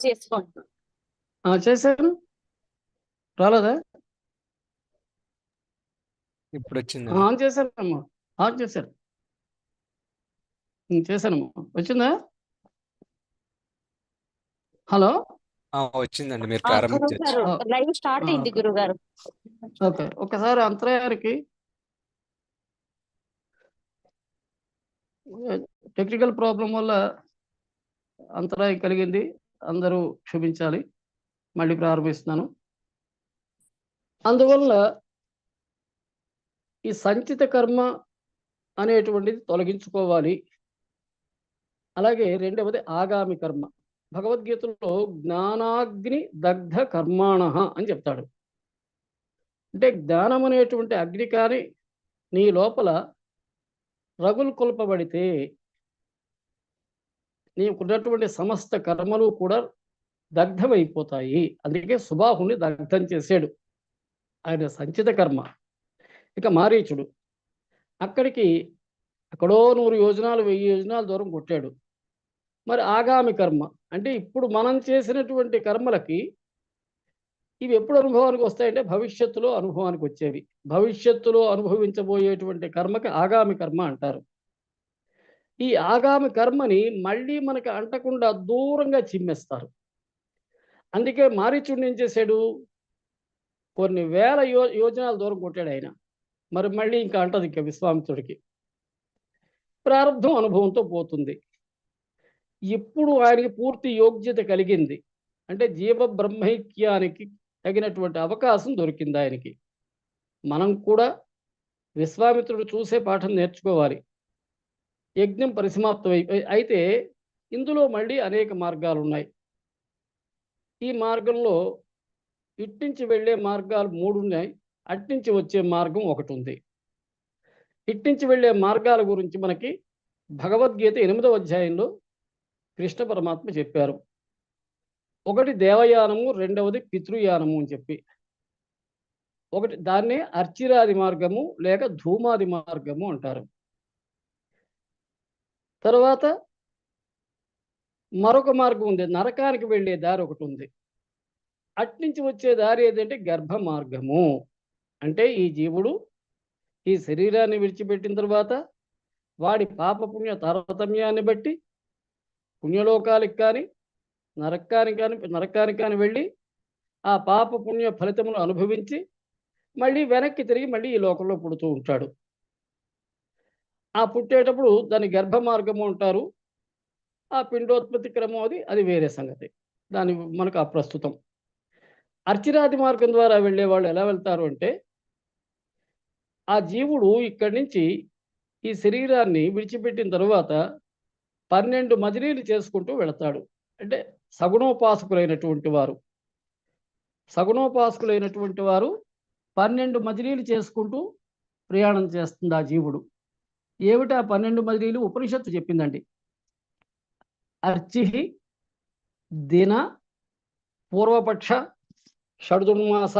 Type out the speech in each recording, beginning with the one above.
చేసుకోండి. ఆ, చేశాను రాలేదా? ఇప్పుడు వచ్చింది ఆన్ చేశానమ్మా ఆన్ చేశాను ఉమ్, చేశానమ్మా వచ్చిందా? హలో? వచ్చిందండి. మీరు ఆ, లైవ్ స్టార్ట్ అయింది ఓకే. గురువు గారు ఓకే. ఒకసారి అంతరాయానికి టెక్నికల్ ప్రాబ్లం వల్ల అంతరాయం కలిగింది. అందరూ క్షమించాలి. మళ్ళీ ప్రారంభిస్తున్నాను. అందువల్ల ఈ సంచిత కర్మ అనేటువంటిది తొలగించుకోవాలి. అలాగే రెండవది ఆగామి కర్మ. భగవద్గీతలో జ్ఞానాగ్ని దగ్ధ కర్మాణ అని చెప్తాడు. అంటే జ్ఞానం అనేటువంటి అగ్ని కానీ నీ లోపల రగులు కొల్పబడితే నీకున్నటువంటి సమస్త కర్మలు కూడా దగ్ధమైపోతాయి. అందుకే సుబాహుని దగ్ధం చేశాడు. ఆయన సంచిత కర్మ. ఇక మారీచుడు అక్కడికి ఎక్కడో నూరు యోజనాలు వెయ్యి యోజనాల దూరం కొట్టాడు. మరి ఆగామి కర్మ అంటే ఇప్పుడు మనం చేసినటువంటి కర్మలకి ఇవి ఎప్పుడు అనుభవానికి వస్తాయంటే భవిష్యత్తులో అనుభవానికి వచ్చేవి. భవిష్యత్తులో అనుభవించబోయేటువంటి కర్మకి ఆగామి కర్మ అంటారు. ఈ ఆగామి కర్మని మళ్ళీ మనకి అంటకుండా దూరంగా చిమ్మేస్తారు. అందుకే మారీచుడిని ఏం చేశాడు? కొన్ని వేల యో యోజనాల దూరం కొట్టాడు ఆయన. మరి మళ్ళీ ఇంకా అంటది ఇంకా విశ్వామిత్రుడికి. ప్రారంభం అనుభవంతో పోతుంది. ఇప్పుడు ఆయనకి పూర్తి యోగ్యత కలిగింది. అంటే జీవ బ్రహ్మైక్యానికి తగినటువంటి అవకాశం దొరికింది ఆయనకి. మనం కూడా విశ్వామిత్రుడు చూసే పాఠం నేర్చుకోవాలి. యజ్ఞం పరిసమాప్తమై అయి అయితే ఇందులో మళ్ళీ అనేక మార్గాలు ఉన్నాయి ఈ మార్గంలో ఇట్టించి వెళ్ళే మార్గాలు మూడు ఉన్నాయి అట్టించి వచ్చే మార్గం ఒకటి ఉంది ఇట్టించి వెళ్ళే మార్గాల గురించి మనకి భగవద్గీత ఎనిమిదవ అధ్యాయంలో కృష్ణ పరమాత్మ చెప్పారు. ఒకటి దేవయానము రెండవది పితృయానము అని చెప్పి. ఒకటి దాన్నే అర్చిరాది మార్గము లేక ధూమాది మార్గము అంటారు. తర్వాత మరొక మార్గం ఉంది. నరకానికి వెళ్ళే దారి ఒకటి ఉంది. అట్నుంచి వచ్చే దారి ఏదంటే గర్భ మార్గము అంటే ఈ జీవుడు ఈ శరీరాన్ని విడిచిపెట్టిన తర్వాత వాడి పాపపుణ్య తారతమ్యాన్ని బట్టి పుణ్యలోకాలకు కానీ నరకానికి కానీ నరకానికి కానీ వెళ్ళి ఆ పాప పుణ్య ఫలితమును అనుభవించి మళ్ళీ వెనక్కి తిరిగి మళ్ళీ ఈ లోకంలో పుడుతూ ఉంటాడు. ఆ పుట్టేటప్పుడు దాని గర్భ మార్గము అంటారు. ఆ పిండోత్పత్తి క్రమం అది అది వేరే సంగతి. దాని మనకు అప్రస్తుతం అర్చిరాది మార్గం ద్వారా వెళ్ళే వాళ్ళు ఎలా వెళ్తారు అంటే ఆ జీవుడు ఇక్కడి నుంచి ఈ శరీరాన్ని విడిచిపెట్టిన తరువాత పన్నెండు మజిలీలు చేసుకుంటూ వెళతాడు. అంటే సగుణోపాసకులైనటువంటి వారు. సగుణోపాసకులైనటువంటి వారు పన్నెండు మజిలీలు చేసుకుంటూ ప్రయాణం చేస్తుంది ఆ జీవుడు. ఏమిట పన్నెండు మజిలీలు ఉపనిషత్తు చెప్పిందండి? అర్చి దిన పూర్వపక్ష షడ్దుర్మాస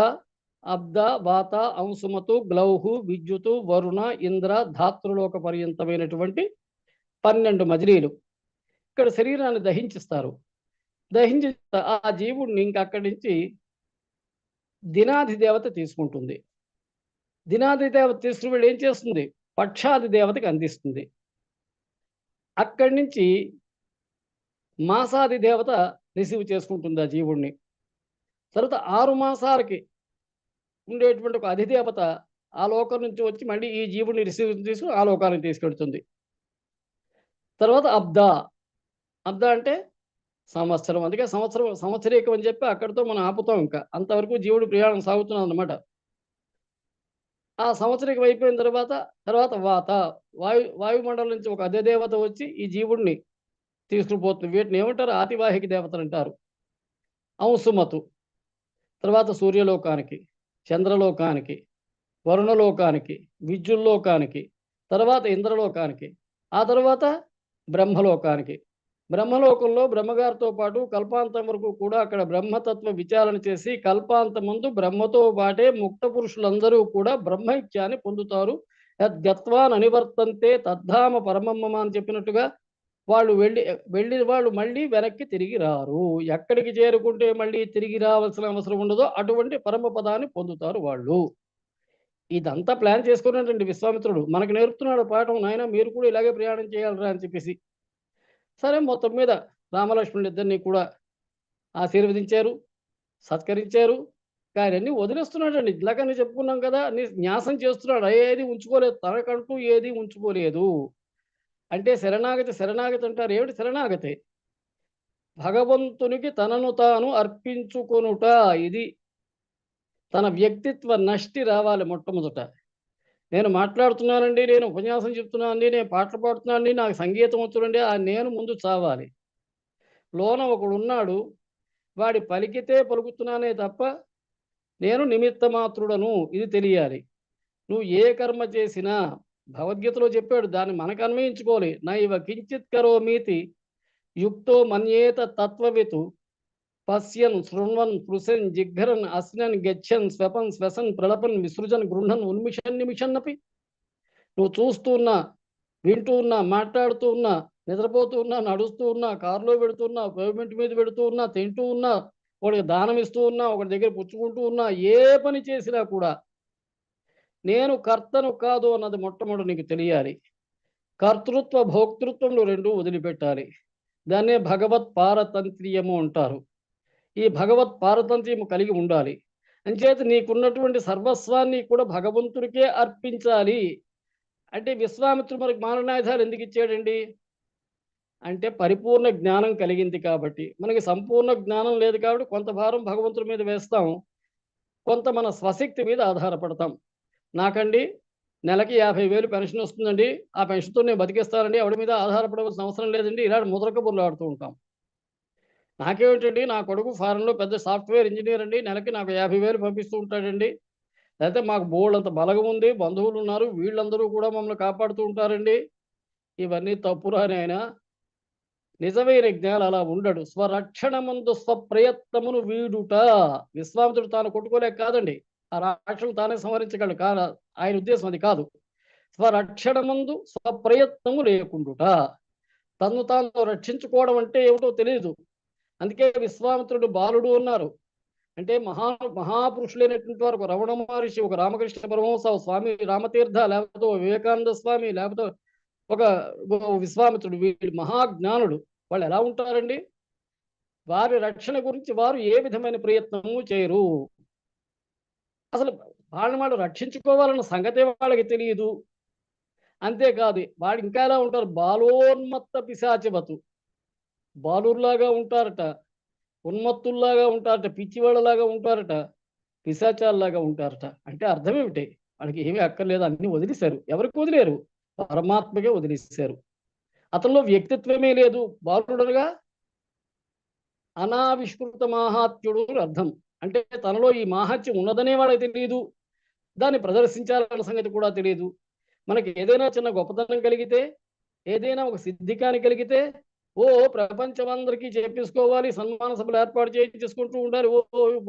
అబ్ద వాత అంశుమతు గ్లౌహు విద్యుతు వరుణ ఇంద్ర ధాతృలోక పర్యంతమైనటువంటి పన్నెండు మజిలీలు ఇక్కడ శరీరాన్ని దహించిస్తారు. దహించి ఆ జీవుడిని ఇంకా అక్కడి నుంచి దినాది దేవత తీసుకుంటుంది. దినాది దేవత తీసుకుని వెళ్ళి ఏం చేస్తుంది? పక్షాది దేవతకి అందిస్తుంది. అక్కడి నుంచి మాసాది దేవత రిసీవ్ చేసుకుంటుంది ఆ జీవుణ్ణి. తర్వాత ఆరు మాసాలకి ఉండేటువంటి ఒక అధిదేవత ఆ లోకం నుంచి వచ్చి మళ్ళీ ఈ జీవుడిని రిసీవ్ తీసుకుని ఆ లోకానికి తీసుకెళ్తుంది. తర్వాత అబ్దా. అబ్దా అంటే సంవత్సరం. అందుకే సంవత్సరం సంవత్సరీకం అని చెప్పి అక్కడితో మనం ఆపుతాం ఇంకా. అంతవరకు జీవుడు ప్రయాణం సాగుతున్నాం అన్నమాట ఆ సంవత్సరం అయిపోయిన తర్వాత తర్వాత వాత వాయు వాయుమండలం నుంచి ఒక అదే దేవత వచ్చి ఈ జీవుడిని తీసుకుపోతుంది. వీటిని ఏమంటారు? ఆతివాహిక దేవతలు అంటారు. అంశుమతు తర్వాత సూర్యలోకానికి చంద్రలోకానికి వరుణలోకానికి విద్యుల్లోకానికి తర్వాత ఇంద్రలోకానికి ఆ తర్వాత బ్రహ్మలోకానికి బ్రహ్మలోకంలో బ్రహ్మగారితో పాటు కల్పాంతం వరకు కూడా అక్కడ బ్రహ్మతత్వ విచారణ చేసి కల్పాంతం ముందు బ్రహ్మతో పాటే ముక్త పురుషులందరూ కూడా బ్రహ్మైక్యాన్ని పొందుతారు. యద్గత్వాన్ అనివర్తంతే తద్ధామ పరమమ్మ అని చెప్పినట్టుగా వాళ్ళు వెళ్ళి వెళ్ళిన వాళ్ళు మళ్ళీ వెనక్కి తిరిగి రారు. ఎక్కడికి చేరుకుంటే మళ్ళీ తిరిగి రావాల్సిన అవసరం ఉండదో అటువంటి పరమ పదాన్ని పొందుతారు వాళ్ళు. ఇదంతా ప్లాన్ చేసుకున్నాడండి విశ్వామిత్రుడు. మనకు నేర్పుతున్నాడు పాఠం నాయన మీరు కూడా ఇలాగే ప్రయాణం చేయాలరా అని చెప్పేసి. సరే మొత్తం మీద రామలక్ష్మణుడు ఇద్దరిని కూడా ఆశీర్వదించారు సత్కరించారు. కానీ వదిలేస్తున్నాడు వదిలేస్తున్నాడండి ఇలాగని చెప్పుకున్నాం కదా నీ న్యాసం చేస్తున్నాడు. ఏది ఉంచుకోలేదు. తనకంటూ ఏది ఉంచుకోలేదు. అంటే శరణాగతి శరణాగతి అంటారు. ఏమిటి శరణాగతి? భగవంతునికి తనను తాను అర్పించుకొనుట. ఇది తన వ్యక్తిత్వ నష్టి రావాలి మొట్టమొదట. నేను మాట్లాడుతున్నానండి నేను ఉపన్యాసం చెప్తున్నానండి నేను పాటలు పాడుతున్నానండి నాకు సంగీతం వచ్చునండి ఆ నేను ముందు చావాలి. లోన ఒకడు ఉన్నాడు వాడి పలికితే పలుకుతున్నానే తప్ప నేను నిమిత్త మాత్రుడను ఇది తెలియాలి. నువ్వు ఏ కర్మ చేసినా భగవద్గీతలో చెప్పాడు దాన్ని మనకు అన్వయించుకోవాలి. నైవ కించిత్ కరోమీతి యుక్తో మన్యేత తత్వవితు పశ్యన్ శృణ్వన్ పృశన్ జిఘ్రన్ అస్నన్ గచ్చన్ స్వపన్ శ్వసన్ ప్రళపన్ విసృజన్ గృహన్ ఉన్మిషన్ నిమిషన్నపి. నువ్వు చూస్తూ ఉన్నా వింటూ ఉన్నా మాట్లాడుతూ ఉన్నా నిద్రపోతూ ఉన్నా నడుస్తూ ఉన్నా కారులో పెడుతున్నా పేమెంట్ మీద పెడుతూ ఉన్నా తింటూ ఉన్నా ఒకడికి దానం ఇస్తూ ఉన్నా ఒకటి దగ్గర పుచ్చుకుంటూ ఉన్నా ఏ పని చేసినా కూడా నేను కర్తను కాదు అన్నది మొట్టమొదటి నీకు తెలియాలి. కర్తృత్వ భోక్తృత్వంలో రెండు వదిలిపెట్టాలి. దాన్నే భగవత్ పారతంత్ర్యము అంటారు. ఈ భగవత్ పారతంత్ర్యము కలిగి ఉండాలి. అంచేత నీకున్నటువంటి సర్వస్వాన్ని కూడా భగవంతుడికే అర్పించాలి. అంటే విశ్వామిత్రుడు మనకు మారణాయుధాలు ఎందుకు ఇచ్చాడండి? అంటే పరిపూర్ణ జ్ఞానం కలిగింది కాబట్టి. మనకి సంపూర్ణ జ్ఞానం లేదు కాబట్టి కొంత భారం భగవంతుడి మీద వేస్తాం. కొంత మన స్వశక్తి మీద ఆధారపడతాం. నాకండి నెలకి యాభై వేలు పెన్షన్ వస్తుందండి. ఆ పెన్షన్తో నేను బతికేస్తానండి. ఎవరి మీద ఆధారపడవలసిన అవసరం లేదండి. ఇలాంటి ముద్రక బుర్రలు ఆడుతూ ఉంటాం. నాకేమిటండి? నా కొడుకు ఫారెన్లో పెద్ద సాఫ్ట్వేర్ ఇంజనీర్ అండి. నెలకి నాకు యాభై వేలు పంపిస్తూ ఉంటాడండి. లేకపోతే మాకు బోళ్ళంత అంత బలగం ఉంది బంధువులు ఉన్నారు వీళ్ళందరూ కూడా మమ్మల్ని కాపాడుతూ ఉంటారండి. ఇవన్నీ తప్పురాని ఆయన నిజమైన జ్ఞానం అలా ఉండడు. స్వరక్షణమందు స్వప్రయత్నమును వీడుట విశ్వామిత్రుడు తాను కొట్టుకోలేక కాదండి. ఆ రాక్షసులు తానే సంహరించగలడు. కా ఆయన ఉద్దేశం అది కాదు. స్వరక్షణమందు స్వప్రయత్నము లేకుండుట. తను తాను రక్షించుకోవడం అంటే ఏమిటో తెలియదు అందుకే విశ్వామిత్రుడు బాలుడు ఉన్నారు అంటే మహా మహాపురుషులైనటువంటి వారు ఒక రమణ మహర్షి ఒక రామకృష్ణ పరమహంస స్వామి రామతీర్థ లేకపోతే వివేకానంద స్వామి లేకపోతే ఒక విశ్వామిత్రుడు వీడు మహాజ్ఞానుడు వాళ్ళు ఎలా ఉంటారండి? వారి రక్షణ గురించి వారు ఏ విధమైన ప్రయత్నము చేయరు. అసలు వాళ్ళని వాళ్ళు రక్షించుకోవాలన్న సంగతే వాళ్ళకి తెలియదు. అంతేకాదు వాడు ఇంకా ఎలా ఉంటారు? బాలోన్మత్త పిశాచివతు. బాలుర్లాగా ఉంటారట ఉన్మత్తుల్లాగా ఉంటారట పిచ్చివాళ్ళలాగా ఉంటారట పిశాచాల్లాగా ఉంటారట. అంటే అర్థం ఏమిటి? వాళ్ళకి ఏమీ అక్కర్లేదు అన్ని వదిలేశారు. ఎవరికి వదిలేరు? పరమాత్మకే వదిలేశారు. అతనిలో వ్యక్తిత్వమే లేదు. బాలుడుగా అనావిష్కృత మాహాత్యుడు అర్థం. అంటే తనలో ఈ మాహాత్యం ఉన్నదనే వాడికి తెలియదు దాన్ని ప్రదర్శించాలన్న సంగతి కూడా తెలియదు మనకి ఏదైనా చిన్న గొప్పతనం కలిగితే ఏదైనా ఒక సిద్ధికాన్ని కలిగితే ఓ ప్రపంచమందరికీ చేపించుకోవాలి సన్మాన సభలు ఏర్పాటు చేయించుకుంటూ ఉండాలి ఓ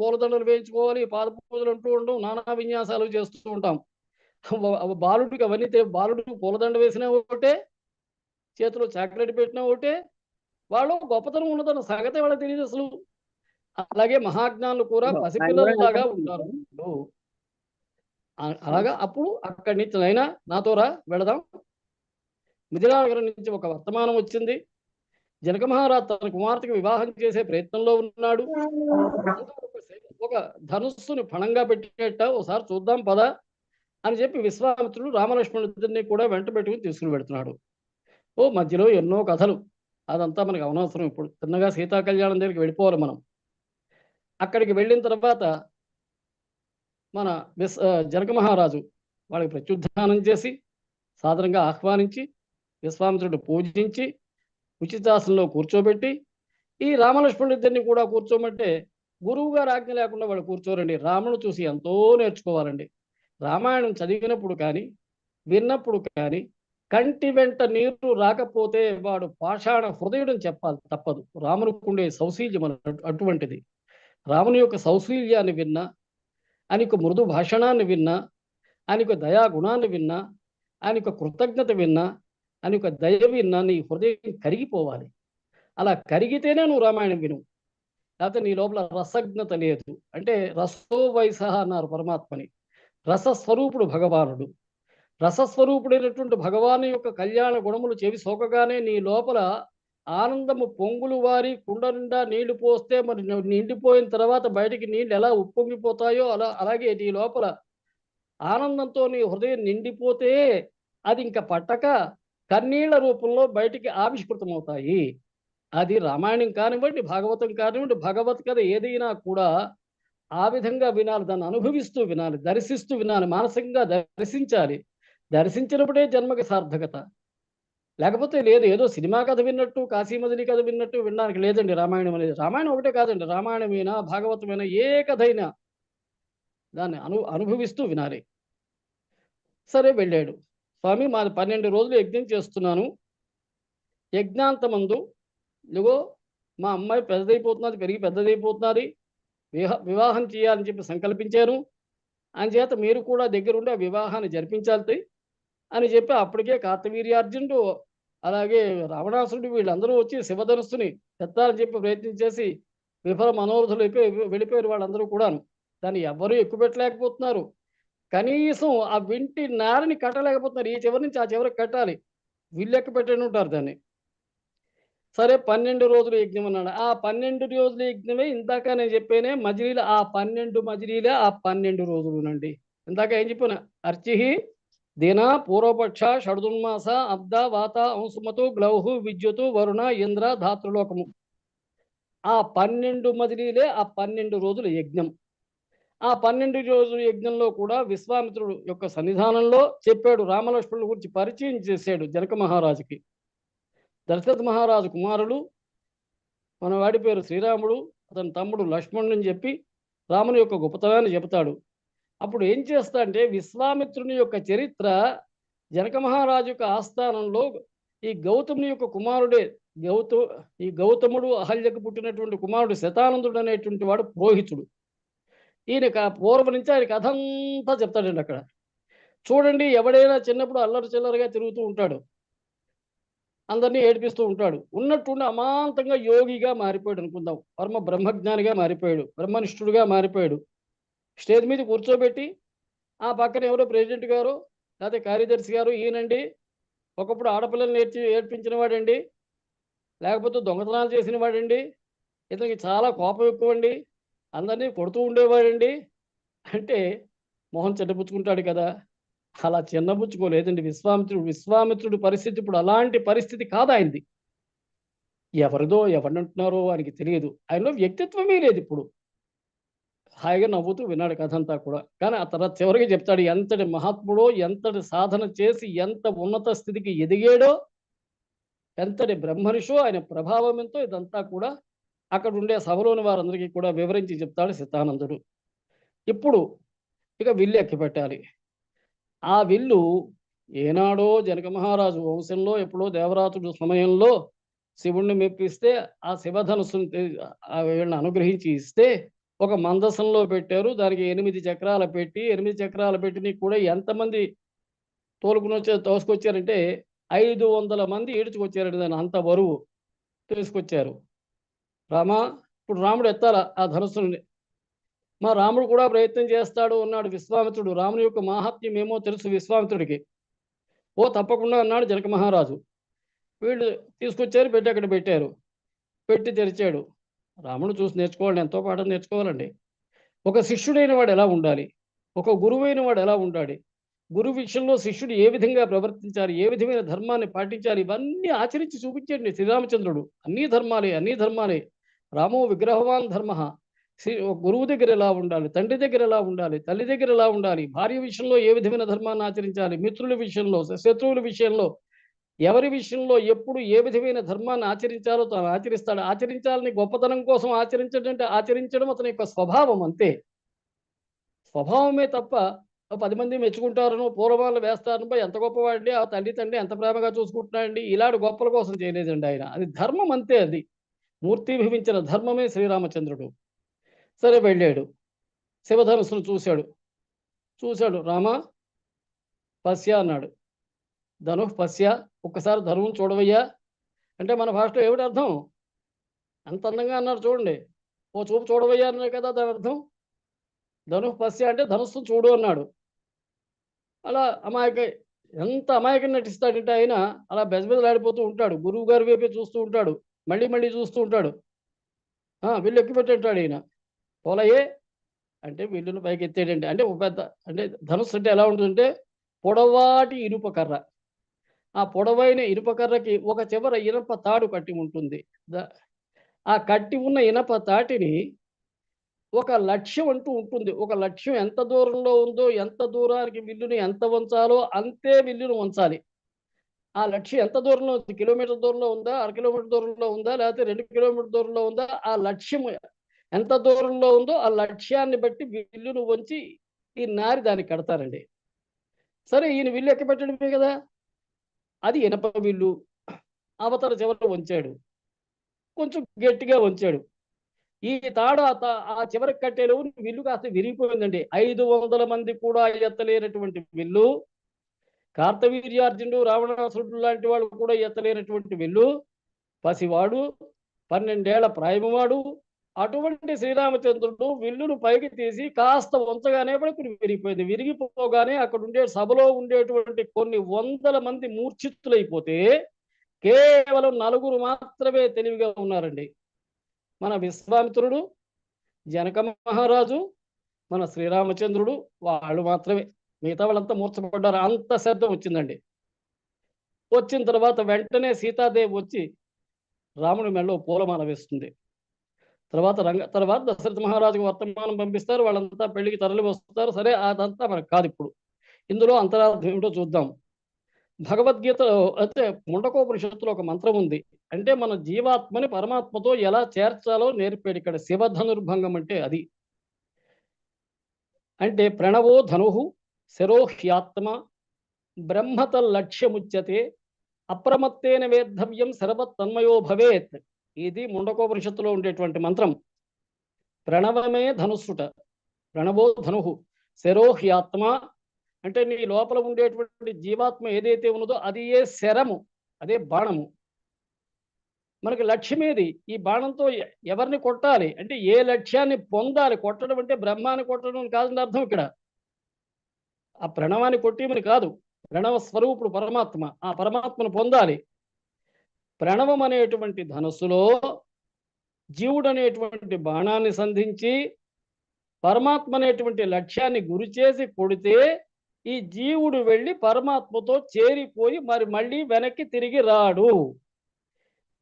పూలదండలు వేయించుకోవాలి పాద పూజలు అంటూ ఉండడం నానా విన్యాసాలు చేస్తూ ఉంటాం. బాలుడికి అవన్నీ బాలుడికి పూలదండ వేసినా ఒకటే చేతిలో చాక్లెట్ పెట్టినా ఒకటే వాళ్ళు గొప్పతనం ఉన్నదన్న సంగతి వాళ్ళకి తెలియదు అసలు. అలాగే మహాజ్ఞానులు కూడా పసిపిల్లలలాగా ఉంటారు. అలాగా అప్పుడు అక్కడి నుంచి అయినా నాతో రా వెళదాం. మిథిలానగరం నుంచి ఒక వర్తమానం వచ్చింది. జనక మహారాజ్ తన కుమార్తెకు వివాహం చేసే ప్రయత్నంలో ఉన్నాడు. ఒక ధనుస్సుని ఫణంగా పెట్టేట ఒకసారి చూద్దాం పద అని చెప్పి విశ్వామిత్రుడు రామలక్ష్మణుడిని కూడా వెంట పెట్టుకుని తీసుకుని పెడుతున్నాడు ఓ మధ్యలో ఎన్నో కథలు. అదంతా మనకు అనవసరం ఇప్పుడు. చిన్నగా సీతా కళ్యాణం దగ్గరికి వెళ్ళిపోవాలి మనం. అక్కడికి వెళ్ళిన తర్వాత మన విస్ జనక మహారాజు వాళ్ళకి ప్రత్యుద్ధానం చేసి సాధారణంగా ఆహ్వానించి విశ్వామిత్రుడు పూజించి ఉచితాసనంలో కూర్చోబెట్టి ఈ రామలక్ష్మణుడిద్దరిని కూడా కూర్చోమంటే గురువు గారు ఆజ్ఞ లేకుండా వాళ్ళు కూర్చోరండి. రామును చూసి ఎంతో నేర్చుకోవాలండి. రామాయణం చదివినప్పుడు కానీ విన్నప్పుడు కానీ కంటి వెంట నీరు రాకపోతే వాడు పాషాణ హృదయుడు చెప్పాలి తప్పదు. రామునికి ఉండే సౌశీల్యం అటువంటిది. రాముని యొక్క సౌశీల్యాన్ని విన్నా ఆయన యొక్క మృదు భాషణాన్ని విన్నా ఆయన యొక్క దయా గుణాన్ని విన్నా ఆయన యొక్క కృతజ్ఞత విన్నా అని ఒక దయవి నన్ను నీ హృదయం కరిగిపోవాలి. అలా కరిగితేనే నువ్వు రామాయణం విను. లేకపోతే నీ లోపల రసజ్ఞత లేదు. అంటే రసో వయసహ అన్నారు పరమాత్మని. రసస్వరూపుడు భగవానుడు. రసస్వరూపుడైనటువంటి భగవాను యొక్క కళ్యాణ గుణములు చెవి సోకగానే నీ లోపల ఆనందము పొంగులు వారి కుండ నిండా నీళ్ళు పోస్తే మరి నిండిపోయిన తర్వాత బయటికి నీళ్ళు ఎలా ఉప్పొంగిపోతాయో అలా అలాగే నీ లోపల ఆనందంతో నీ హృదయం నిండిపోతే అది ఇంకా పట్టక కన్నీళ్ళ రూపంలో బయటికి ఆవిష్కృతమవుతాయి. అది రామాయణం కానివ్వండి భాగవతం కానివ్వండి భగవత్ కథ ఏదైనా కూడా ఆ విధంగా వినాలి దాన్ని అనుభవిస్తూ వినాలి దర్శిస్తూ వినాలి మానసికంగా దర్శించాలి. దర్శించినప్పుడే జన్మకి సార్థకత. లేకపోతే లేదు ఏదో సినిమా కథ విన్నట్టు కాశీమదిని కథ విన్నట్టు వినడానికి లేదండి రామాయణం అనేది. రామాయణం ఒకటే కాదండి రామాయణమైనా భాగవతమైనా ఏ కథ అయినా దాన్ని అను అనుభవిస్తూ వినాలి. సరే వెళ్ళాడు. స్వామి మాది పన్నెండు రోజులు యజ్ఞం చేస్తున్నాను. యజ్ఞాంతమందు ఇదిగో మా అమ్మాయి పెద్దదైపోతున్నది పెరిగి పెద్దదైపోతున్నది. వివాహ వివాహం చేయాలని చెప్పి సంకల్పించాను. చేత మీరు కూడా దగ్గరుండి ఆ వివాహాన్ని జరిపించాలి అని చెప్పి అప్పటికే కార్తవీర్యార్జునుడు అలాగే రావణాసురుడు వీళ్ళందరూ వచ్చి శివధనుస్సుని ఎత్తాలని చెప్పి ప్రయత్నం చేసి విఫల మనోరథులు అయిపోయి వెళ్ళిపోయారు వాళ్ళందరూ కూడాను. దాన్ని ఎవ్వరూ ఎక్కువ పెట్టలేకపోతున్నారు కనీసం ఆ వింటి నారని కట్టలేకపోతున్నారు. ఈ చివరి నుంచి ఆ చివరికి కట్టాలి. విల్లెక్క పెట్టని ఉంటారు దాన్ని. సరే పన్నెండు రోజులు యజ్ఞం అన్నాడు. ఆ పన్నెండు రోజుల యజ్ఞమే ఇందాక నేను చెప్పానే మజిలీలు ఆ పన్నెండు మజిలీలే ఆ పన్నెండు రోజులునండి. ఇందాక ఏం చెప్పిన? అర్చిహి దిన పూర్వపక్ష షడుదున్మాస అబ్ద వాత అంశుమతు గ్లౌహు విద్యుతు వరుణ ఇంద్ర ధాతృలోకము. ఆ పన్నెండు మజిలీలే ఆ పన్నెండు రోజుల యజ్ఞం. ఆ పన్నెండు రోజుల యజ్ఞంలో కూడా విశ్వామిత్రుడు యొక్క సన్నిధానంలో చెప్పాడు. రామలక్ష్మణుల గురించి పరిచయం చేశాడు జనక మహారాజుకి. దశరథ మహారాజు కుమారుడు మన వాడి పేరు శ్రీరాముడు అతని తమ్ముడు లక్ష్మణుడు అని చెప్పి రాముని యొక్క గొప్పతనాన్ని చెబుతాడు. అప్పుడు ఏం చేస్తా అంటే విశ్వామిత్రుని యొక్క చరిత్ర జనక మహారాజు యొక్క ఆస్థానంలో ఈ గౌతముని యొక్క కుమారుడే గౌత ఈ గౌతముడు అహల్యకు పుట్టినటువంటి కుమారుడు శతానందుడు అనేటువంటి వాడు పురోహితుడు. ఈయన పూర్వం నుంచి ఆయన కథ అంతా చెప్తాడండి అక్కడ. చూడండి ఎవడైనా చిన్నప్పుడు అల్లరి చిల్లరగా తిరుగుతూ ఉంటాడు. అందరినీ ఏడిపిస్తూ ఉంటాడు. ఉన్నట్టుండి అమాంతంగా యోగిగా మారిపోయాడు అనుకుందాం. పరమ బ్రహ్మజ్ఞానిగా మారిపోయాడు. బ్రహ్మనిష్ఠుడుగా మారిపోయాడు. స్టేజ్ మీద కూర్చోబెట్టి ఆ పక్కన ఎవరో ప్రెసిడెంట్ గారు లేకపోతే కార్యదర్శి గారు ఈయనండి. ఒకప్పుడు ఆడపిల్లలు నేర్చి ఏడ్పించిన వాడండి. లేకపోతే దొంగతనాలు చేసిన వాడండి. ఇతనికి చాలా కోపం ఎక్కువండి. అందరినీ కొడుతూ ఉండేవాడండి అంటే మోహన్ చెడ్డపుచ్చుకుంటాడు కదా. అలా చిన్నబుచ్చుకోలేదండి విశ్వామిత్రుడు విశ్వామిత్రుడి పరిస్థితి ఇప్పుడు అలాంటి పరిస్థితి కాదు ఆయనది. ఎవరిదో ఎవరినంటున్నారో ఆయనకి తెలియదు. ఆయనలో వ్యక్తిత్వమే లేదు ఇప్పుడు. హాయిగా నవ్వుతూ విన్నాడు కథ అంతా కూడా. కానీ ఆ తర్వాత చివరికి చెప్తాడు ఎంతటి మహాత్ముడో ఎంతటి సాధన చేసి ఎంత ఉన్నత స్థితికి ఎదిగాడో ఎంతటి బ్రహ్మనిషో ఆయన ప్రభావం ఎంతో ఇదంతా కూడా అక్కడ ఉండే సభలోని వారందరికీ కూడా వివరించి చెప్తాడు సిద్ధానందుడు. ఇప్పుడు ఇక విల్లు ఎక్కిపెట్టాలి. ఆ విల్లు ఏనాడో జనక మహారాజు వంశంలో ఎప్పుడో దేవరాతుడు సమయంలో శివుణ్ణి మెప్పిస్తే ఆ శివధనుసుని వీళ్ళని అనుగ్రహించి ఇస్తే ఒక మందసంలో పెట్టారు. దానికి ఎనిమిది చక్రాలు పెట్టి ఎనిమిది చక్రాలు పెట్టిన కూడా ఎంతమంది తోలుకుని వచ్చే తోసుకొచ్చారంటే ఐదు వందల మంది ఈడ్చుకొచ్చారండి దాన్ని అంత బరువు. తీసుకొచ్చారు. రామా ఇప్పుడు రాముడు ఎత్తాల ఆ ధనుసుని మా రాముడు కూడా ప్రయత్నం చేస్తాడు అన్నాడు విశ్వామిత్రుడు. రాముని యొక్క మాహాత్మ్యం ఏమో తెలుసు విశ్వామిత్రుడికి. ఓ తప్పకుండా అన్నాడు జనక మహారాజు. వీళ్ళు తీసుకొచ్చారు పెట్టి అక్కడ పెట్టారు. పెట్టి తెరిచాడు. రాముడు చూసి నేర్చుకోవాలండి ఎంతో పాఠం నేర్చుకోవాలండి. ఒక శిష్యుడైన వాడు ఎలా ఉండాలి? ఒక గురువైన వాడు ఎలా ఉండాలి? గురువు విషయంలో శిష్యుడు ఏ విధంగా ప్రవర్తించాలి? ఏ విధమైన ధర్మాన్ని పాటించాలి? ఇవన్నీ ఆచరించి చూపించండి శ్రీరామచంద్రుడు. అన్ని ధర్మాలే అన్ని ధర్మాలే. రామో విగ్రహవాన్ ధర్మ. శ్రీ గురువు దగ్గర ఎలా ఉండాలి? తండ్రి దగ్గర ఎలా ఉండాలి? తల్లి దగ్గర ఎలా ఉండాలి? భార్య విషయంలో ఏ విధమైన ధర్మాన్ని ఆచరించాలి? మిత్రుల విషయంలో శత్రువుల విషయంలో ఎవరి విషయంలో ఎప్పుడు ఏ విధమైన ధర్మాన్ని ఆచరించాలో తాను ఆచరిస్తాడు. ఆచరించాలని గొప్పతనం కోసం ఆచరించడం అంటే ఆచరించడం అతని యొక్క స్వభావం అంతే. స్వభావమే తప్ప పది మంది మెచ్చుకుంటారను పూర్వాలు వేస్తారను ఎంత గొప్పవాడండి ఆ తల్లి తండ్రి ఎంత ప్రేమగా చూసుకుంటున్నాడండి ఇలాంటి గొప్పల కోసం చేయలేదండి ఆయన. అది ధర్మం అంతే అది. మూర్తిభవించిన ధర్మమే శ్రీరామచంద్రుడు. సరే వెళ్ళాడు. శివధనుసును చూశాడు. చూశాడు రామ పశ్య అన్నాడు. ధను పశ్య ఒక్కసారి ధనువును చూడవయ్యా. అంటే మన భాషలో ఏమిటి అర్థం? అంత అందంగా అన్నారు చూడండి. ఓ చూపు చూడవయ్యా అన్నారు కదా దాని అర్థం? ధను పశ్య అంటే ధనుస్సు చూడు అన్నాడు. అలా అమాయక ఎంత అమాయకం నటిస్తాడంటే ఆయన అలా బెజబెజలాడిపోతూ ఉంటాడు. గురువు గారి వైపే చూస్తూ ఉంటాడు. మళ్ళీ మళ్ళీ చూస్తూ ఉంటాడు. ఆ, వీళ్ళు ఎక్కుపెట్టాడు ఈయన. పోలయ్యే అంటే వీళ్ళను పైకి ఎత్తేటండి అంటే ఒక పెద్ద అంటే ధనుస్సు అంటే ఎలా ఉంటుందంటే పొడవాటి ఇనుప కర్ర. ఆ పొడవైన ఇనుప కర్రకి ఒక చివర ఇనప తాడు కట్టి ఉంటుంది. ఆ కట్టి ఉన్న ఇనప తాటిని ఒక లక్ష్యం అంటూ ఉంటుంది. ఒక లక్ష్యం ఎంత దూరంలో ఉందో ఎంత దూరానికి విల్లుని ఎంత వంచాలో అంతే విల్లును వంచాలి. ఆ లక్ష్యం ఎంత దూరంలో ఉంది? కిలోమీటర్ దూరంలో ఉందా? అర కిలోమీటర్ దూరంలో ఉందా? లేకపోతే రెండు కిలోమీటర్ దూరంలో ఉందా? ఆ లక్ష్యం ఎంత దూరంలో ఉందో ఆ లక్ష్యాన్ని బట్టి విల్లును వంచి ఈ నారి దానికి కడతారండి. సరే ఈయన విల్లు ఎక్కబెట్టడమే కదా? అది ఇనప విల్లు. అవతల చివర వంచాడు. కొంచెం గట్టిగా వంచాడు. ఈ తాడు ఆ తా- ఆ చివరికి కట్టేలో విల్లు కాస్త విరిగిపోయిందండి. ఐదు వందల మంది కూడా ఎత్తలేనటువంటి విల్లు. కార్తవీర్యార్జునుడు రావణాసురుడు లాంటి వాళ్ళు కూడా ఎత్తలేనటువంటి విల్లు పసివాడు పన్నెండేళ్ళ ప్రాయమవాడు. అటువంటి శ్రీరామచంద్రుడు విల్లును పైకి తీసి కాస్త వంచగానే పడుకుని విరిగిపోయింది. విరిగిపోగానే అక్కడ ఉండే సభలో ఉండేటువంటి కొన్ని వందల మంది మూర్ఛిత్తులైపోతే కేవలం నలుగురు మాత్రమే తెలివిగా ఉన్నారండి. మన విశ్వామిత్రుడు జనక మహారాజు మన శ్రీరామచంద్రుడు వాళ్ళు మాత్రమే. మిగతా వాళ్ళంతా మూర్చబడ్డారు అంత శబ్దం వచ్చిందండి. వచ్చిన తర్వాత వెంటనే సీతాదేవి వచ్చి రాముడి మెడలో పూలమాల వేస్తుంది. తర్వాత రంగ తర్వాత దశరథ మహారాజుకు వర్తమానం పంపిస్తారు. వాళ్ళంతా పెళ్ళికి తరలి వస్తారు. సరే అదంతా మనకు కాదు ఇప్పుడు. ఇందులో అంతరార్థం ఏమిటో చూద్దాం. భగవద్గీతలో అయితే ముండకోపనిషత్తులో ఒక మంత్రం ఉంది. అంటే మన జీవాత్మని పరమాత్మతో ఎలా చేర్చాలో నేర్పాడు ఇక్కడ శివధనుర్భంగం అంటే అది. అంటే ప్రణవో ధనుహు శరోహ్యాత్మ బ్రహ్మత లక్ష్యముచ్యతే అప్రమత్తేన వేద్ధవ్యం సర్వతన్మయో భవేత్ ఇది ముండకోపనిషత్తులో ఉండేటువంటి మంత్రం. ప్రణవమే ధనుస్సుట ప్రణవో ధను శరోహ్యాత్మ అంటే నీ లోపల ఉండేటువంటి జీవాత్మ ఏదైతే ఉన్నదో అది ఏ శరము అదే బాణము. మనకి లక్ష్యం ఏది? ఈ బాణంతో ఎవరిని కొట్టాలి? అంటే ఏ లక్ష్యాన్ని పొందాలి? కొట్టడం అంటే బ్రహ్మాన్ని కొట్టడం కాదని అర్థం ఇక్కడ. ఆ ప్రణవాన్ని కొట్టేమని కాదు. ప్రణవ స్వరూపుడు పరమాత్మ. ఆ పరమాత్మను పొందాలి. ప్రణవం అనేటువంటి ధనస్సులో జీవుడు అనేటువంటి బాణాన్ని సంధించి పరమాత్మ అనేటువంటి లక్ష్యాన్ని గురి చేసి కొడితే ఈ జీవుడు వెళ్ళి పరమాత్మతో చేరిపోయి మరి మళ్ళీ వెనక్కి తిరిగి రాడు.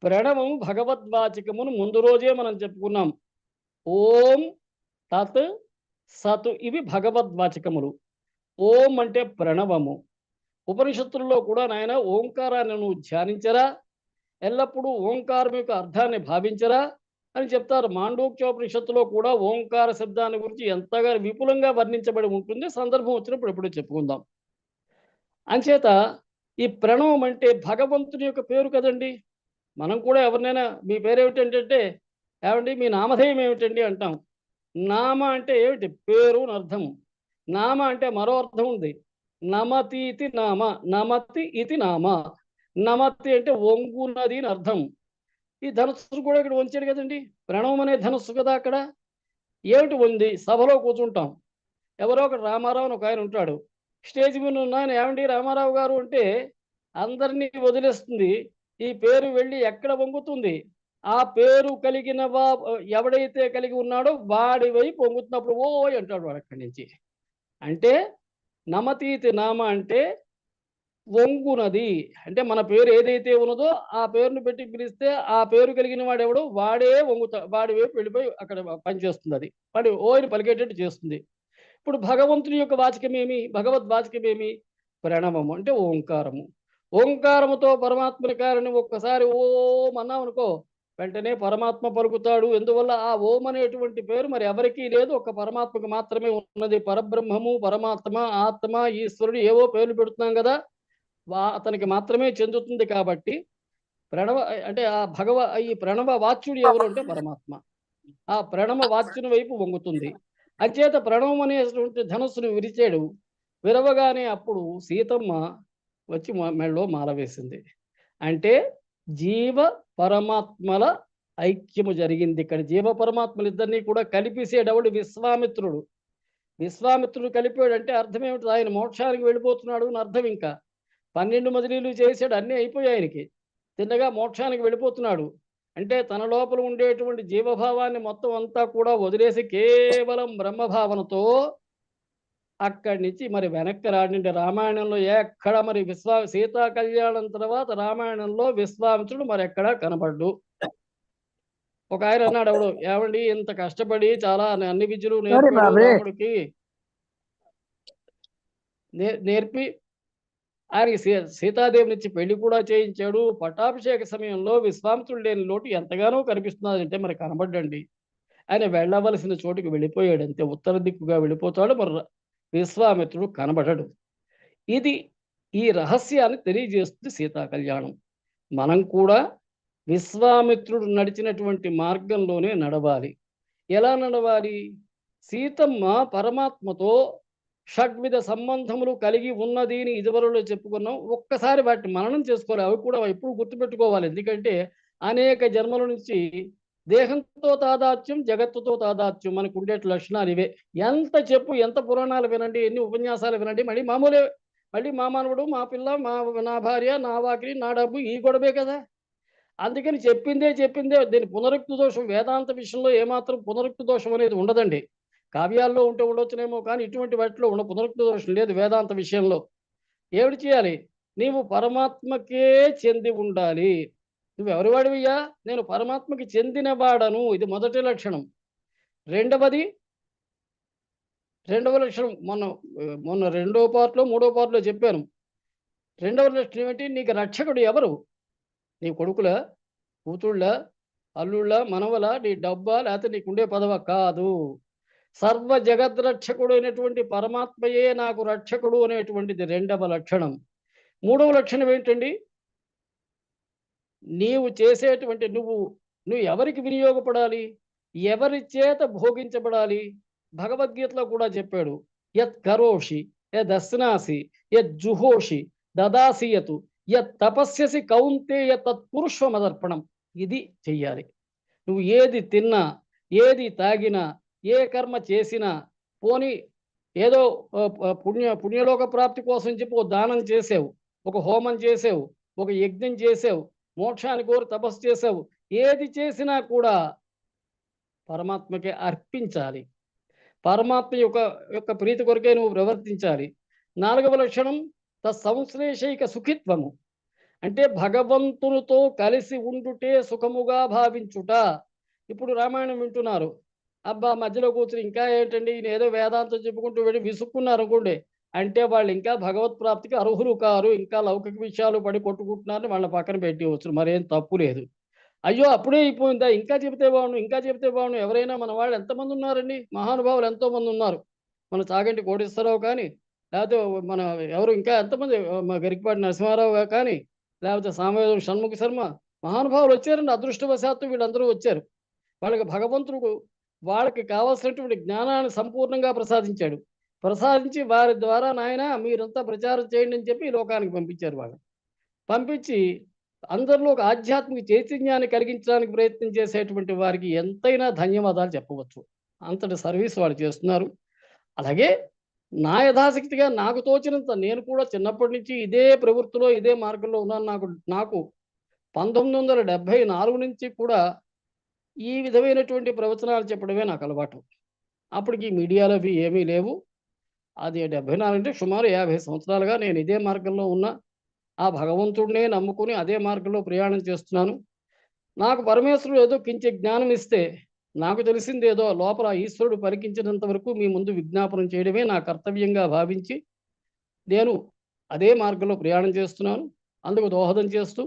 ప్రణవం భగవద్వాచకమును ముందు రోజే మనం చెప్పుకున్నాం. ఓం తత్ సత్ ఇవి భగవద్వాచకములు ఓం అంటే ప్రణవము. ఉపనిషత్తుల్లో కూడా నాయన ఓంకారాన్ని నువ్వు ధ్యానించరా? ఎల్లప్పుడూ ఓంకారం యొక్క అర్థాన్ని భావించరా? అని చెప్తారు. మాండూక్యోపనిషత్తులో కూడా ఓంకార శబ్దాన్ని గురించి ఎంతగా విపులంగా వర్ణించబడి ఉంటుంది సందర్భం వచ్చినప్పుడు ఎప్పుడూ చెప్పుకుందాం. అంచేత ఈ ప్రణవం అంటే భగవంతుని యొక్క పేరు కదండి. మనం కూడా ఎవరినైనా మీ పేరేమిటంటే ఏమండి మీ నామధేయం ఏమిటండి అంటాం. నామ అంటే ఏమిటి? పేరు అని అర్థం నామ అంటే మరో అర్థం ఉంది. నమతి ఇది నామ నమతి ఇది నామ. నమతి అంటే వంగునది అని అర్థం. ఈ ధనుస్సు కూడా ఇక్కడ వంచాడు కదండి. ప్రణవం అనే ధనుస్సు కదా అక్కడ. ఏమిటి ఉంది? సభలో కూర్చుంటాం. ఎవరో ఒకటి రామారావు అని ఒక ఆయన ఉంటాడు. స్టేజ్ మీద ఉన్న ఆయన ఏమండి? రామారావు గారు అంటే అందరినీ వదిలేస్తుంది. ఈ పేరు వెళ్ళి ఎక్కడ వంగుతుంది ఆ పేరు కలిగిన వా ఎవడైతే కలిగి ఉన్నాడో వాడి వైపు వంగుతున్నప్పుడు ఓ అంటాడు వాడు అక్కడి నుంచి. అంటే నమతీతి నామ అంటే వంగునది. అంటే మన పేరు ఏదైతే ఉన్నదో ఆ పేరును పెట్టి పిలిస్తే ఆ పేరు కలిగిన వాడెవడో వాడే వంగుతా వాడి వైపు వెళ్ళిపోయి అక్కడ పనిచేస్తుంది అది వాడి ఓయిని పలికేటట్టు చేస్తుంది. ఇప్పుడు భగవంతుని యొక్క వాచకమేమి? భగవద్వాచకమేమి ప్రణవము అంటే ఓంకారము. ఓంకారముతో పరమాత్మని కారణం ఒక్కసారి ఓం అన్నాం అనుకో వెంటనే పరమాత్మ పలుకుతాడు. ఎందువల్ల ఆ ఓం అనేటువంటి పేరు మరి ఎవరికీ లేదు. ఒక పరమాత్మకు మాత్రమే ఉన్నది. పరబ్రహ్మము పరమాత్మ ఆత్మ ఈశ్వరుడు ఏవో పేర్లు పెడుతున్నాం కదా. వా అతనికి మాత్రమే చెందుతుంది కాబట్టి ప్రణవ అంటే ఆ భగవ ఈ ప్రణవ వాచ్యుడు ఎవరు అంటే పరమాత్మ. ఆ ప్రణవ వాచ్యుని వైపు వంగుతుంది. అంచేత ప్రణవం అనేటువంటి ధనుస్సును విరిచాడు. విరవగానే అప్పుడు సీతమ్మ వచ్చి మెళ్ళలో మాల వేసింది. అంటే జీవ పరమాత్మల ఐక్యము జరిగింది ఇక్కడ. జీవ పరమాత్మలు ఇద్దరినీ కూడా కలిపేసేటప్పుడు విశ్వామిత్రుడు. విశ్వామిత్రుడు కలిపాడు అంటే అర్థం ఏమిటి? ఆయన మోక్షానికి వెళ్ళిపోతున్నాడు అని అర్థం ఇంకా. పన్నెండు మజిలీలు చేసాడు అన్నీ అయిపోయాయి ఆయనకి. తిన్నగా మోక్షానికి వెళ్ళిపోతున్నాడు. అంటే తన లోపల ఉండేటువంటి జీవభావాన్ని మొత్తం అంతా కూడా వదిలేసి కేవలం బ్రహ్మభావనతో అక్కడి నుంచి మరి వెనక్కి రాడింటే రామాయణంలో ఎక్కడ మరి విశ్వా సీతా కళ్యాణం తర్వాత రామాయణంలో విశ్వామిత్రుడు మరి ఎక్కడా కనబడ్డు. ఒక ఆయన అన్నాడు ఎవడు ఏమండి ఇంత కష్టపడి చాలా అన్ని విద్యలు నేర్పాడు బాబే. రాముడికి. నే- నేర్పి. ఆయనకి సీ సీతాదేవి నుంచి పెళ్ళి కూడా చేయించాడు. పట్టాభిషేక సమయంలో విశ్వామిత్రుడు లేని లోటు ఎంతగానో కనిపిస్తున్నది అంటే మరి కనబడ్డండి. ఆయన వెళ్ళవలసిన చోటుకి వెళ్ళిపోయాడు అంతే. ఉత్తర దిక్కుగా వెళ్ళిపోతాడు. మరి విశ్వామిత్రుడు కనబడడు. ఇది ఈ రహస్యాన్ని తెలియజేస్తుంది సీతా కళ్యాణం. మనం కూడా విశ్వామిత్రుడు నడిచినటువంటి మార్గంలోనే నడవాలి. ఎలా నడవాలి? సీతమ్మ పరమాత్మతో షడ్విధ సంబంధములు కలిగి ఉన్నది అని ఇదివరలో చెప్పుకున్నాం. ఒక్కసారి వాటిని మననం చేసుకోవాలి. అవి కూడా ఎప్పుడు గుర్తుపెట్టుకోవాలి. ఎందుకంటే అనేక జన్మల నుంచి దేహంతో తాదాత్యం జగత్తుతో తాదాత్యం మనకు ఉండే లక్షణాలు ఇవే. ఎంత చెప్పు ఎంత పురాణాలు వినండి ఎన్ని ఉపన్యాసాలు వినండి మళ్ళీ మామూలే మళ్ళీ మా మానవుడు మా పిల్ల మా నా భార్య నా వాకిలి నా డబ్బు ఈ గొడవే కదా. అందుకని చెప్పిందే చెప్పిందే దీని పునరుక్తి దోషం వేదాంత విషయంలో ఏమాత్రం పునరుక్తి దోషం అనేది ఉండదండి. కావ్యాల్లో ఉంటే ఉండొచ్చునేమో కానీ ఇటువంటి వాటిలో ఉన్న పునరుక్తి దోషం లేదు వేదాంత విషయంలో. ఏమిటి చేయాలి? నీవు పరమాత్మకే చెంది ఉండాలి. నువ్వు ఎవరి నేను పరమాత్మకి చెందిన వాడను ఇది మొదటి లక్షణం. రెండవది రెండవ లక్షణం మొన్న మొన్న రెండో పార్ట్లో మూడో పార్ట్లో చెప్పాను. రెండవ లక్షణం ఏంటి నీకు రక్షకుడు ఎవరు? నీ కొడుకుల కూతుళ్ళ అల్లుళ్ళ మనవల నీ డబ్బా లేకపోతే నీకుండే పదవ కాదు. సర్వ జగద్రక్షకుడు అయినటువంటి పరమాత్మయే నాకు రక్షకుడు అనేటువంటిది రెండవ లక్షణం. మూడవ లక్షణం ఏంటండి నీవు చేసేటువంటి నువ్వు నువ్వు ఎవరికి వినియోగపడాలి? ఎవరి చేత భోగించబడాలి? భగవద్గీతలో కూడా చెప్పాడు యత్ కరోషి యద్ అస్నాసి యద్ జుహోషి దదాసియతు యత్ తపస్యసి కౌంతేయ తత్పురుషమదర్పణం ఇది చెయ్యాలి. నువ్వు ఏది తిన్నా ఏది తాగినా ఏ కర్మ చేసినా పోని ఏదో పుణ్య పుణ్యలోక ప్రాప్తి కోసం చెప్పి ఒక దానం చేసావు ఒక హోమం చేసావు ఒక యజ్ఞం చేసావు మోక్షాన్ని కోరి తపస్సు చేసావు ఏది చేసినా కూడా పరమాత్మకే అర్పించాలి. పరమాత్మ యొక్క యొక్క ప్రీతి కొరకే నువ్వు ప్రవర్తించాలి. నాలుగవ లక్షణం సంశ్లేషైక సుఖిత్వము. అంటే భగవంతునితో కలిసి ఉండుటే సుఖముగా భావించుట. ఇప్పుడు రామాయణం వింటున్నారు. అబ్బా మధ్యలో కూర్చుని ఇంకా ఏంటండి? ఈయన ఏదో వేదాంతం చెప్పుకుంటూ వెళ్ళి విసుక్కున్నారు అనుకోండి. అంటే వాళ్ళు ఇంకా భగవత్ ప్రాప్తికి అర్హులు కారు ఇంకా లౌకిక విషయాలు పడి కొట్టుకుంటున్నారని వాళ్ళ పక్కన పెట్టవచ్చు మరేం తప్పు లేదు. అయ్యో అప్పుడే అయిపోయిందా? ఇంకా చెబితే బాగుండు ఇంకా చెబితే బాగుండు. ఎవరైనా మన వాళ్ళు ఎంతమంది ఉన్నారండి? మహానుభావులు ఎంతోమంది ఉన్నారు. మన చాగంటి కోటేశ్వరరావు కానీ లేకపోతే మన ఎవరు ఇంకా ఎంతమంది? మా గరికపాటి నరసింహారావు కానీ లేకపోతే సామవేదం షణ్ముఖ శర్మ. మహానుభావులు వచ్చారండి అదృష్టవశాత్తు వీళ్ళందరూ వచ్చారు. వాళ్ళకి భగవంతుడు వాళ్ళకి కావాల్సినటువంటి జ్ఞానాన్ని సంపూర్ణంగా ప్రసాదించాడు. ప్రసాదించి వారి ద్వారా నాయన మీరంతా ప్రచారం చేయండి అని చెప్పి లోకానికి పంపించారు వాళ్ళు. పంపించి అందరిలో ఒక ఆధ్యాత్మిక చైతన్యాన్ని కలిగించడానికి ప్రయత్నం చేసేటువంటి వారికి ఎంతైనా ధన్యవాదాలు చెప్పవచ్చు. అంతటి సర్వీస్ వాళ్ళు చేస్తున్నారు. అలాగే నా యథాశక్తిగా నాకు తోచినంత నేను కూడా చిన్నప్పటి నుంచి ఇదే ప్రవృత్తిలో ఇదే మార్గంలో ఉన్నాను. నాకు నాకు పంతొమ్మిది వందల డెబ్భై నాలుగు నుంచి కూడా ఈ విధమైనటువంటి ప్రవచనాలు చెప్పడమే నాకు అలవాటు. అప్పటికి మీడియాలో అవి ఏమీ లేవు. అది డెబ్బై నాలుగు అంటే సుమారు యాభై సంవత్సరాలుగా నేను ఇదే మార్గంలో ఉన్నా ఆ భగవంతుడినే నమ్ముకుని అదే మార్గంలో ప్రయాణం చేస్తున్నాను. నాకు పరమేశ్వరుడు ఏదో కించే జ్ఞానం ఇస్తే నాకు తెలిసింది ఏదో లోపల ఈశ్వరుడు పరికించినంత వరకు మీ ముందు విజ్ఞాపనం చేయడమే నా కర్తవ్యంగా భావించి నేను అదే మార్గంలో ప్రయాణం చేస్తున్నాను. అందుకు దోహదం చేస్తూ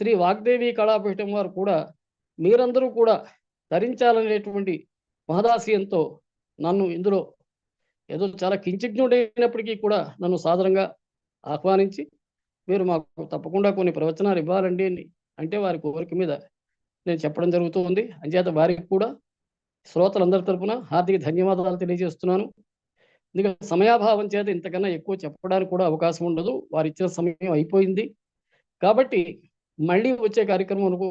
శ్రీ వాగ్దేవి కళాపీఠం వారు కూడా మీరందరూ కూడా ధరించాలనేటువంటి మహదాశయంతో నన్ను ఇందులో ఏదో చాలా కించిజ్ఞుడైనప్పటికీ కూడా నన్ను సాదరంగా ఆహ్వానించి మీరు మాకు తప్పకుండా కొన్ని ప్రవచనాలు ఇవ్వాలండి అని అంటే వారి కోరిక మీద నేను చెప్పడం జరుగుతుంది. అంచేత వారికి కూడా శ్రోతలందరి తరపున హార్దిక ధన్యవాదాలు తెలియజేస్తున్నాను. ఎందుకంటే సమయాభావం చేత ఇంతకన్నా ఎక్కువ చెప్పడానికి కూడా అవకాశం ఉండదు. వారు ఇచ్చిన సమయం అయిపోయింది. కాబట్టి మళ్ళీ వచ్చే కార్యక్రమం వరకు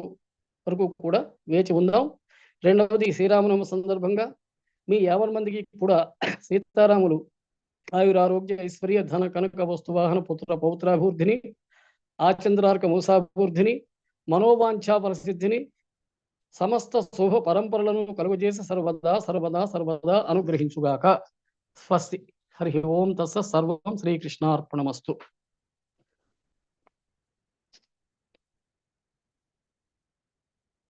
వరకు కూడా వేచి ఉందాం. రెండవది శ్రీరామనవమి సందర్భంగా మీ యాభై మందికి కూడా సీతారాములు ఆయురారోగ్య ఐశ్వర్య ధన కనక వస్తు వాహన పుత్ర పౌత్రాభివృద్ధిని ఆచంద్రార్క మూసాభివృద్ధిని మనోవాంఛా పరిస్థితిని సమస్త శుభ పరంపరలను కలుగజేసి సర్వదా సర్వదా సర్వదా అనుగ్రహించుగాక. స్వస్తి. హరి ఓం తస్స సర్వం శ్రీకృష్ణార్పణమస్తు.